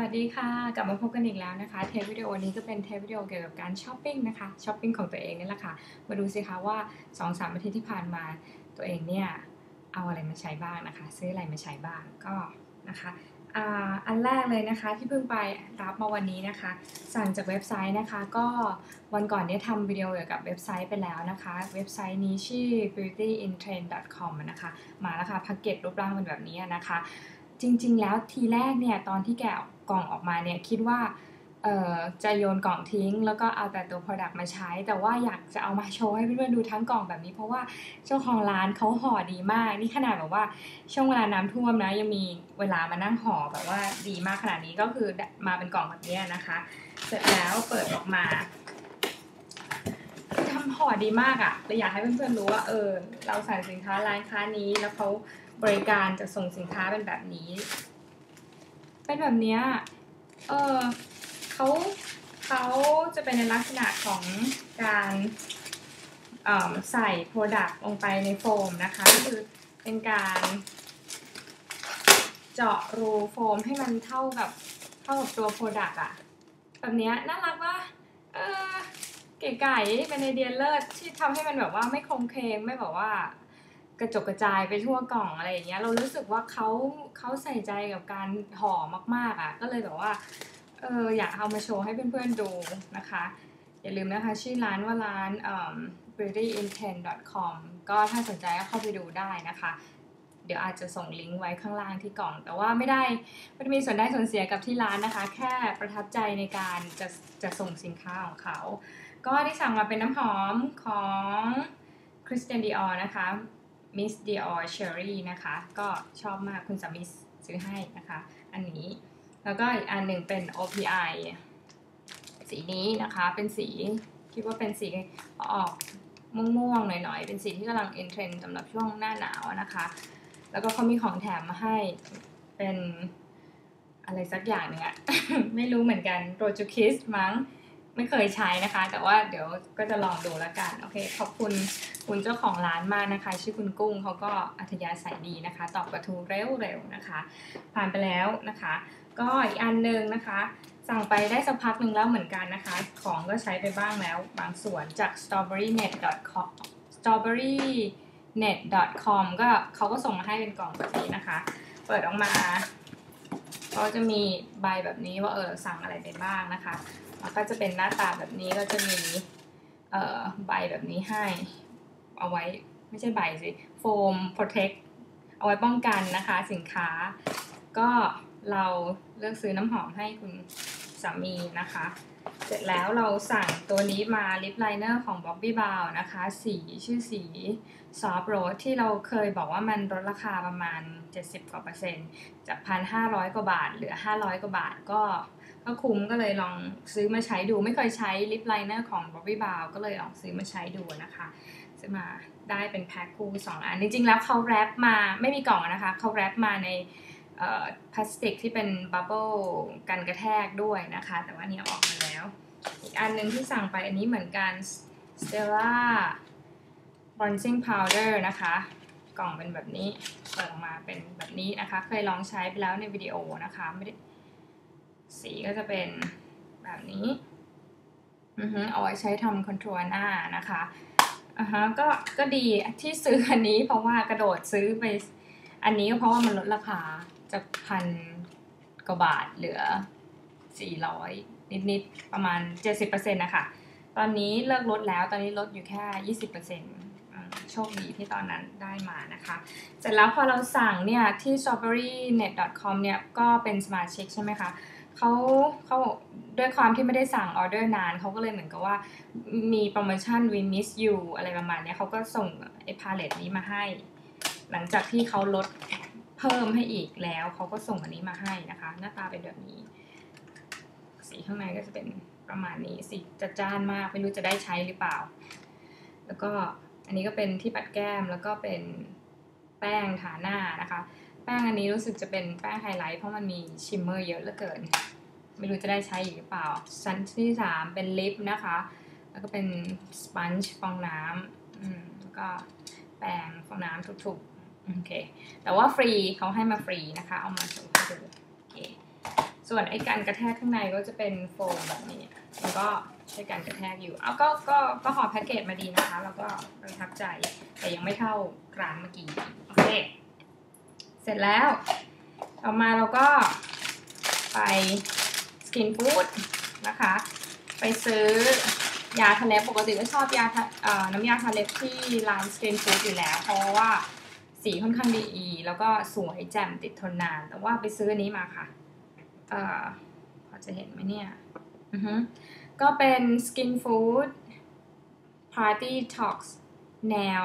วัสดีค่ะ กลับมาพบกันอีกแล้วนะคะ เทปวิดีโอนี้ก็เป็นเทปวิดีโอเกี่ยวกับการช้อปปิ้งนะคะช้อปปิ้งของตัวเองนี่แหละค่ะ มาดูสิคะว่า2อสามอาทิตย์ที่ผ่านมาตัวเองเนี่ยเอาอะไรมาใช้บ้างนะคะ ซื้ออะไรมาใช้บ้างก็นะคะอันแรกเลยนะคะที่เพิ่งไปรับมาวันนี้นะคะ สั่งจากเว็บไซต์นะคะ ก็วันก่อนเนี่ยทำวิดีโอเกี่ยวกับเว็บไซต์ไปแล้วนะคะ เว็บไซต์นี้ชื่อ beautyintrend.com นะคะ มาแล้วค่ะแพ็กเกจรูปร่างเป็นแบบนี้นะคะ จริง ๆ แล้วทีแรกเนี่ยตอนที่แกะกล่องออกมาเนี่ยคิดว่าจะโยนกล่องทิ้ง แล้วก็เอาแต่ตัว Product มาใช้ แต่ว่าอยากจะเอามาโชว์ให้เพื่อนๆดูทั้งกล่องแบบนี้ เพราะว่าเจ้าของร้านเขาห่อดีมาก นี่ขนาดแบบว่าช่วงเวลาน้ำท่วมนะยังมีเวลามานั่งห่อแบบว่าดีมากขนาดนี้ก็คือมาเป็นกล่องแบบนี้นะคะ เสร็จแล้วเปิดออกมาทำห่อดีมากอะ่ะเลยอยากให้เพื่อนๆรู้ว่าเออเราสั่งสินค้าร้านค้านี้แล้วเขา บริการจะส่งสินค้าเป็นแบบนี้ เป็นแบบเนี้ยเออเขาเขาจะเป็นในลักษณะของการใส่ Product ลงไปในโฟมนะคะก็คือเป็นการเจาะรูโฟมให้มันเท่ากับเท่ากับตัว Product อะแบบนี้น่ารักว่าเออเก๋ไก่เป็นไอเดียเลิศที่ทำให้มันแบบว่าไม่คงเคงไม่แบบว่า กระจกกระจายไปทั่วกล่องอะไรอย่างเงี้ยเรารู้สึกว่าเขาเขาใส่ใจกับการห่อมากๆอะ ก็เลยแบบว่าเอออยากเอามาโชว์ให้เพื่อนๆดูนะคะ อย่าลืมนะคะชื่อร้านว่าร้าน beautyintent.com ก็ถ้าสนใจก็เข้าไปดูได้นะคะ เดี๋ยวอาจจะส่งลิงก์ไว้ข้างล่างที่กล่อง แต่ว่าไม่ได้ไม่ได้มีส่วนได้ส่วนเสียกับที่ร้านนะคะ แค่ประทับใจในการจะจะส่งสินค้าของเขา ก็ที่สั่งมาเป็นน้ำหอมของ Christian Dior นะคะ Miss Dior Cherry นะคะ ก็ชอบมากคุณสามีซื้อให้นะคะ อันนี้แล้วก็อีกอันหนึ่งเป็น OPI สีนี้นะคะเป็นสีคิดว่าเป็นสีออกม่วงๆหน่อยๆ เป็นสีที่กำลังอินเทรนด์สำหรับช่วงหน้าหนาวนะคะ แล้วก็เขามีของแถมมาให้เป็นอะไรสักอย่างหนึ่งอะไม่รู้เหมือนกันโรจูคิสมั้ง ไม่เคยใช้นะคะ แต่ว่าเดี๋ยวก็จะลองดูแล้วกัน โอเค ขอบคุณคุณเจ้าของร้านมากนะคะ ชื่อคุณกุ้งเขาก็อัธยาศัยดีนะคะ ตอบกระทู้เร็วๆนะคะ ผ่านไปแล้วนะคะ ก็อีกอันหนึ่งนะคะ สั่งไปได้สักพักหนึ่งแล้วเหมือนกันนะคะ ของก็ใช้ไปบ้างแล้ว บางส่วนจาก strawberrynet.com strawberrynet.com ก็เขาก็ส่งมาให้เป็นกล่องแบบนี้นะคะ เปิดออกมาก็จะมีใบแบบนี้ว่าเออสั่งอะไรไปบ้างนะคะ แล้วก็จะเป็นหน้าตาแบบนี้ก็จะมีเอ่อใบแบบนี้ให้ เอาไว้ไม่ใช่ใบสิโฟม protect เอาไว้ป้องกันนะคะสินค้า ก็เราเลือกซื้อน้ำหอมให้คุณสามีนะคะ เสร็จแล้วเราสั่งตัวนี้มาลิปไลเนอร์ของ Bobbi b o w นะคะ สีชื่อสี Soft Rose ที่เราเคยบอกว่ามันลดราคาประมาณ 70กว่าเปอร์เซ็นต์จาก 1,500 กว่าบาทเหลือ 500 กว่าบาทก็ ก็คุ้มก็เลยลองซื้อมาใช้ดู ไม่เคยใช้ลิปไลเนอร์ของ Bobbi b o w ก็เลยลองซื้อมาใช้ดูนะคะซื้อมาได้เป็นแพ็คคู่สองอัน จริงๆแล้วเขาแรปมาไม่มีกล่องนะคะ เขาแรปมาในพลาสติกที่เป็นบับเบิลกันกระแทกด้วยนะคะ แต่ว่านี้ออกมาแล้ว อีกอันหนึ่งที่สั่งไปอันนี้เหมือนกัน Stella Bronzing Powder นะคะ กล่องเป็นแบบนี้ เปิดออกมาเป็นแบบนี้นะคะ เคยลองใช้ไปแล้วในวิดีโอนะคะไม่ได้ สีก็จะเป็นแบบนี้อือฮึเอาไว้ใช้ทำคอนโทรลหน้านะคะอะฮะก็ก็ดีที่ซื้ออันนี้เพราะว่ากระโดดซื้อไป อันนี้ก็เพราะว่ามันลดราคาจากพันกว่าบาทเหลือ 400 นิดๆ ประมาณ 70%นะคะ ตอนนี้เลิกลดแล้วตอนนี้ลดอยู่แค่ 20%โชคดีที่ตอนนั้นได้มานะคะ เสร็จแล้วพอเราสั่งเนี่ย ที่ strawberrynet.com เนี่ย ก็เป็นสมาชิกใช่ไหมคะ เขาเขาด้วยความที่ไม่ได้สั่งออเดอร์นานเขาก็เลยเหมือนกับว่ามีโปรโมชั่น we miss you อะไรประมาณนี้เขาก็ส่งไอ้พาเลตนี้มาให้ หลังจากที่เขาลดเพิ่มให้อีกแล้วเขาก็ส่งอันนี้มาให้นะคะ หน้าตาเป็นแบบนี้ สีข้างในก็จะเป็นประมาณนี้สีจัดจ้านมากไม่รู้จะได้ใช้หรือเปล่า แล้วก็อันนี้ก็เป็นที่ปัดแก้มแล้วก็เป็นแป้งทาหน้านะคะ แป้งอันนี้รู้สึกจะเป็นแป้งไฮไลท์เพราะมันมีชิมเมอร์เยอะเหลือเกิน ไม่รู้จะได้ใช้หรือเปล่า ชั้นที่สามเป็นลิปนะคะ แล้วก็เป็นสปันจ์ฟองน้ำแล้วก็แป้งฟองน้ำทุกๆโอเค แต่ว่าฟรีเขาให้มาฟรีนะคะ เอามาโชว์ให้ดูโอเคส่วนไอ้การกระแทกข้างในก็จะเป็นโฟมแบบนี้ แล้วก็ใช้การกระแทกอยู่ เอาก็ก็ก็ห่อแพ็กเกจมาดีนะคะ แล้วก็ประทับใจ แต่ยังไม่เท่าร้านเมื่อกี้ โอเค เสร็จแล้ว ต่อมาเราก็ไปสกินฟู้ดนะคะ ไปซื้อยาทาเล็บปกติก็ชอบยาทาน้ำยาทาเล็บที่ร้านสกินฟู้ดอยู่แล้ว เพราะว่าสีค่อนข้างดี แล้วก็สวยแจ่มติดทนนาน แต่ว่าไปซื้ออันนี้มาค่ะเอ่อพอจะเห็นไหมเนี่ยอือฮึก็เป็น Skin Food Party Talks แนว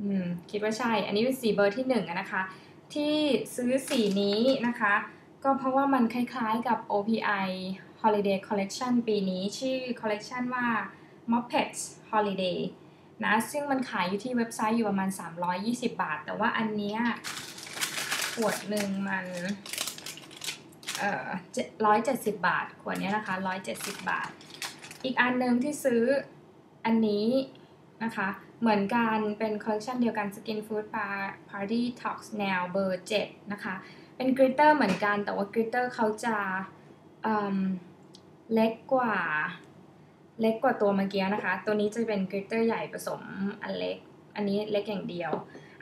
อืม คิดว่าใช่ อันนี้เป็นสีเบอร์ที่หนึ่งนะคะ ที่ซื้อสีนี้นะคะ ก็เพราะว่ามันคล้ายๆกับ OPI Holiday Collection ปีนี้ชื่อ collection ว่า Moppets Holiday นะซึ่งมันขายอยู่ที่เว็บไซต์อยู่ประมาณ 320 บาท แต่ว่าอันเนี้ยขวดหนึ่งมันเอ่อร้อยเจ็ดสิบบาท ขวดนี้นะคะร้อยเจ็ดสิบบาท อีกอันหนึ่งที่ซื้ออันนี้ นะคะ เหมือนกันเป็นคอลเลคชันเดียวกัน Skin Food Party Talks แนวเบอร์7นะคะ เป็นกริตเตอร์เหมือนกัน แต่ว่ากริตเตอร์เขาจะเเล็กกว่า เล็กกว่าตัวเมื่อกี้นะคะ ตัวนี้จะเป็นกริตเตอร์ใหญ่ผสมอันเล็ก อันนี้เล็กอย่างเดียว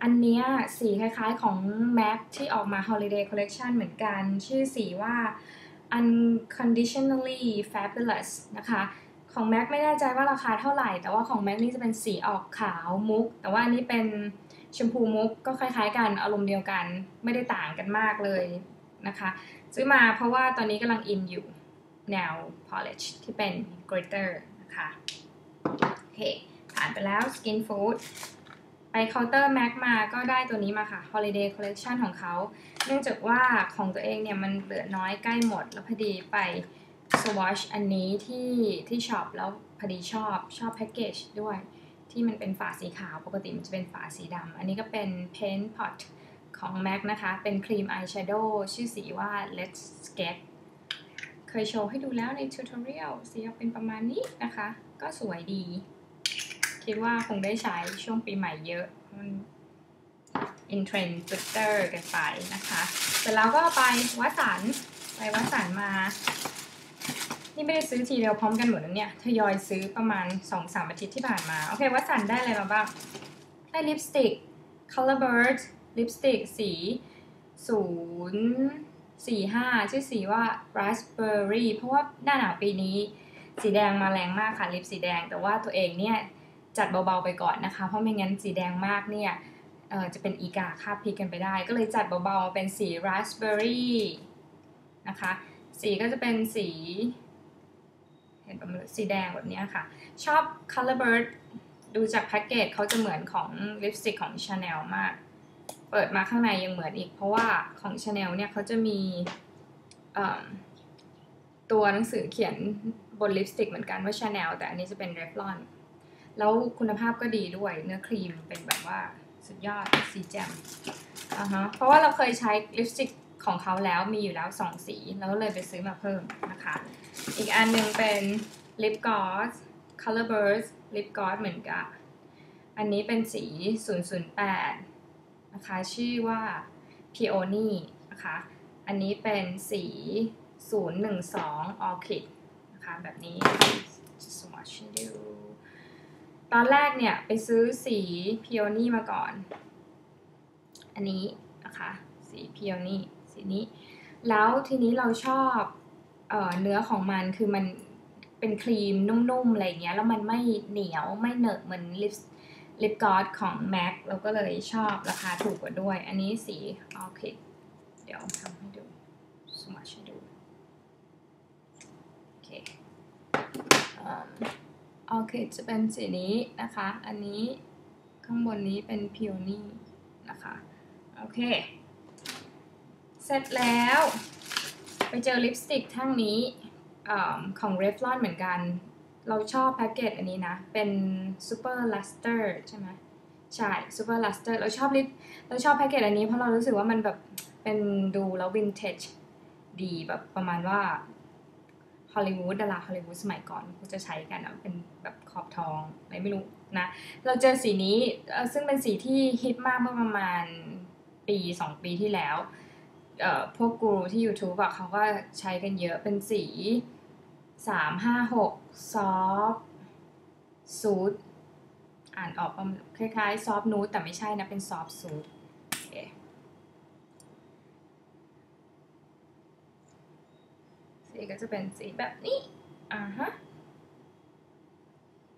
อันเนี้ยสีคล้ายๆของ MAC ที่ออกมา Holiday Collection เหมือนกัน ชื่อสีว่า Unconditionally Fabulous นะคะ ของ MAC ไม่แน่ใจว่าราคาเท่าไหร่ แต่ว่าของ MAC นี่จะเป็นสีออกขาวมุก แต่ว่าอันนี้เป็นชมพูมุกก็คล้ายๆกันอารมณ์เดียวกันไม่ได้ต่างกันมากเลยนะคะ ซื้อมาเพราะว่าตอนนี้กำลังอินอยู่แนว polish ที่เป็น glitter นะคะโอเคผ่านไปแล้ว skin food ไปเคาน์เตอร์แม็กมาก็ได้ตัวนี้มาค่ะ Holiday Collection ของเขา เนื่องจากว่าของตัวเองเนี่ยมันเหลือน้อยใกล้หมดแล้วพอดีไป swatch อันนี้ที่ที่ช็อปแล้วพอดีชอบชอบแพ็กเกจด้วย ที่มันเป็นฝาสีขาวปกติมันจะเป็นฝาสีดำอันนี้ก็เป็น Paint Pot ของ MAC นะคะ เป็นครีมอายแชโดว์ชื่อสีว่า Let's Get เคยโชว์ให้ดูแล้วในทูตอเรียลสีออกเป็นประมาณนี้นะคะ ก็สวยดี คิดว่าคงได้ใช้ช่วงปีใหม่เยอะมันอินเทรนด์ทวิตเตอร์กันไปนะคะ เสร็จแล้วก็ไปวัดสันไปวัดสันมา นี่ไม่ได้ซื้อทีเดียวพร้อมกันหมดนะเนี่ยทยอยซื้อประมาณ 2-3อาทิตย์ที่ผ่านมา โอเควัสันได้อะไรมาบ้าง ได้ลิปสติก Colorbird ลิปสติกสี 045 ชื่อสีว่า raspberry เพราะว่าหน้าหนาวปีนี้ สีแดงมาแรงมากค่ะ ลิปสีแดง แต่ว่าตัวเองเนี่ย จัดเบาๆไปก่อนนะคะ เพราะไม่งั้นสีแดงมากเนี่ยจะเป็นอีกาคาบพริกกันไปได้ ก็เลยจัดเบาๆเป็นสี raspberry นะคะ สีก็จะเป็นสี เห็นประมาณสีแดงแบบนี้ค่ะ ชอบ Colorbird ดูจากแพ็กเกจเขาจะเหมือนของลิปสติกของ Chanel มาก เปิดมาข้างในยังเหมือนอีก เพราะว่าของ Chanel เนี่ยเขาจะมีตัวหนังสือเขียนบนลิปสติกเหมือนกันว่า Chanel แต่อันนี้จะเป็น Revlon แล้วคุณภาพก็ดีด้วยเนื้อครีมเป็นแบบว่าสุดยอดสีแจ่มอ่าฮะเพราะว่าเราเคยใช้ลิปสติก ของเขาแล้วมีอยู่แล้วสองสีแล้วก็เลยไปซื้อมาเพิ่มนะคะ อีกอันหนึ่งเป็นลิปก o ส s Colorbirds ลิปก o สเหมือนกัน อันนี้เป็นสี 008 นะคะ ชื่อว่า Peony นะคะ อันนี้เป็นสี 012 Orchid นะคะแบบนี้จะสมัชดูตอนแรกเนี่ย ไปซื้อสี Peony มาก่อน อันนี้นะคะ สี Peony สีนี้ แล้วทีนี้เราชอบเออเนื้อของมันคือมันเป็นครีมนุ่มๆอะไรเงี้ยแล้วมันไม่เหนียวไม่เหนอะเหมือนลิปลิปกอสของ MAC เราก็เลยชอบราคาถูกกว่าด้วย อันนี้สีออคิดเดี๋ยวทำให้ดูสมัชให้ดูโอเคออคิดจะเป็นสีนี้นะคะ อันนี้ข้างบนนี้เป็นพิวนี่นะคะ โอเค สร็จแล้ว ไปเจอลิปสติกทั้งนี้อของ Revlon เหมือนกัน เราชอบแพ็กเกจอันนี้นะ เป็น Super Luster ใช่ไหมใช่ Super Luster เราชอบลิปเราชอบแพ็กเกจอันนี้เพราะเรารู้สึกว่ามันแบบเป็นดูแล้ววินเทจดีแบบประมาณว่าฮอลลีวูดดาราฮอลลีวูดสมัยก่อนเขาจะใช้กันอะเป็นแบบขอบทองอะไรไม่รู้นะ เราเจอสีนี้ซึ่งเป็นสีที่ฮิตมากเมื่อประมาณปี 2 ปีที่แล้ว พวกกูรูที่ YouTube อะเขาก็ใช้กันเยอะเป็นสีสามห้าหกซอฟซูดอ่านออกคล้ายๆ ซอฟนูดแต่ไม่ใช่นะ เป็นซอฟซูดสีก็จะเป็นสีแบบนี้ อ่าฮะ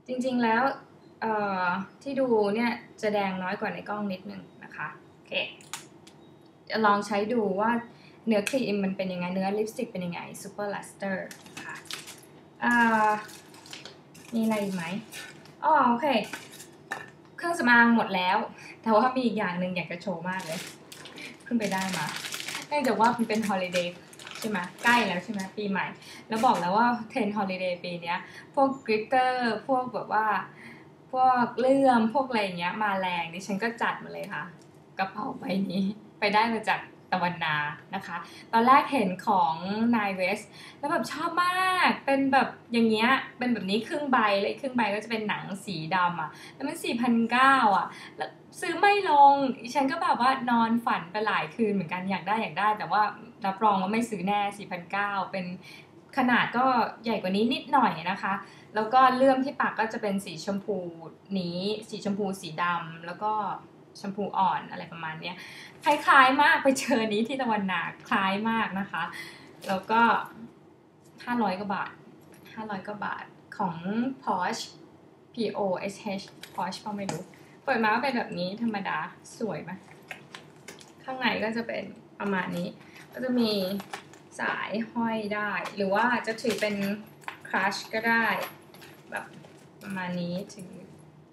จริงๆแล้วที่ดูเนี่ย จะแดงน้อยกว่าในกล้องนิดนึงนะคะ โอเค ลองใช้ดูว่าเนื้อครีมมันเป็นยังไง เนื้อลิปสติกเป็นยังไง Super Luster ค่ะอ่ามีอะไรอีกไหมอ๋อโอเค เครื่องสำอางหมดแล้ว แต่ว่ามีอีกอย่างหนึ่งอยากจะโชว์มากเลย เพิ่งไปได้มาเนื่องจากว่ามันเป็นฮอลิเดย์ใช่ไหมใกล้แล้วใช่ไหมปีใหม่ แล้วบอกแล้วว่าเทรนฮอลิเดย์ปีนี้พวกกริตเตอร์พวกแบบว่าพวกเลื่อมพวกอะไรอย่างเงี้ยมาแรงดิฉันก็จัดมาเลยค่ะ กระเป๋าใบนี้ ไปได้มาจากตะวันนานะคะ ตอนแรกเห็นของนายเวสแล้วแบบชอบมาก เป็นแบบอย่างเงี้ย เป็นแบบนี้ครึ่งใบแล้วอีกครึ่งใบก็จะเป็นหนังสีดำอะ แล้วมันสี่พันเก้าอะ แล้วซื้อไม่ลง ฉันก็แบบว่านอนฝันไปหลายคืนเหมือนกันอยากได้อยากได้ แต่ว่ารับรองว่าไม่ซื้อแน่สี่พันเก้าเป็นขนาดก็ใหญ่กว่านี้นิดหน่อยนะคะ แล้วก็เลื่อมที่ปากก็จะเป็นสีชมพูนี้ สีชมพูสีดำแล้วก็ ชมพูอ่อนอะไรประมาณเนี้ยคล้ายๆมากไปเจอนี้ที่ตะวันนาคล้ายมากนะคะ แล้วก็ห้าร้อยกว่าบาทห้าร้อยกว่าบาทของ Porsche P O S H Porsche ก็ไม่รู้ เปิดมาก็เป็นแบบนี้ธรรมดาสวยไหมข้างในก็จะเป็นประมาณนี้ ก็จะมีสายห้อยได้ หรือว่าจะถือเป็นครัชก็ได้ แบบประมาณนี้ถือ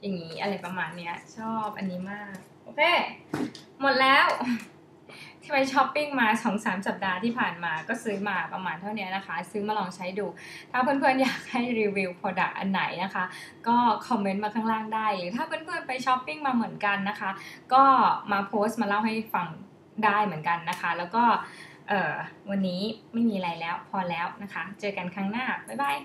อย่างนี้อะไรประมาณเนี้ย ชอบอันนี้มาก โอเค หมดแล้ว ที่ไปช้อปปิ้งมาสองสามสัปดาห์ที่ผ่านมาก็ซื้อมาประมาณเท่านี้นะคะ ซื้อมาลองใช้ดู ถ้าเพื่อนๆอยากให้รีวิว Product อันไหนนะคะ ก็คอมเมนต์มาข้างล่างได้ หรือถ้าเพื่อนๆไปช้อปปิ้งมาเหมือนกันนะคะ ก็มาโพสต์มาเล่าให้ฟังได้เหมือนกันนะคะ แล้วก็วันนี้ไม่มีอะไรแล้วพอแล้วนะคะ เจอกันครั้งหน้า บ๊ายบาย